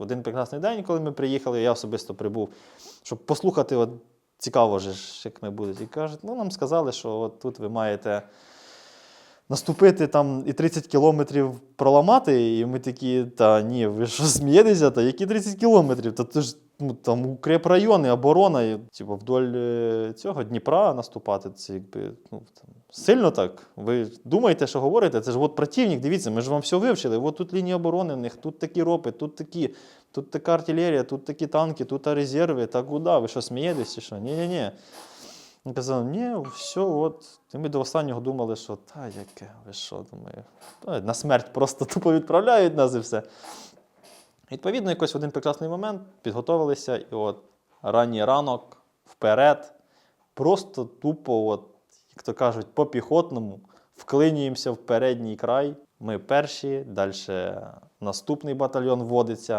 в один прекрасний день, коли ми приїхали, я особисто прибув, щоб послухати, от, цікаво же, як ми будуть. І кажуть, ну нам сказали, що от тут ви маєте наступити там і 30 кілометрів проламати, і ми такі, та ні, ви що смієтеся? Та які 30 кілометрів? Та ти ж ну, там укрепрайони, оборона, і, типу, вдоль е, цього Дніпра наступати. Це якби ну, там, сильно так. Ви думаєте, що говорите? Це ж от противник, дивіться, ми ж вам все вивчили. От тут лінії оборони в них, тут такі ропи, тут такі, тут така артилерія, тут такі танки, тут резерви. Та куди? Ви що смієтесь чи що? Ні-ні-ні. Він казав, ні, все, от. І ми до останнього думали, що та яке, ви що, думаю, на смерть просто тупо відправляють нас і все. Відповідно, якось в один прекрасний момент підготовилися, і от ранній ранок вперед, просто тупо, от, як то кажуть, по піхотному вклинюємося в передній край. Ми перші, далі наступний батальйон вводиться.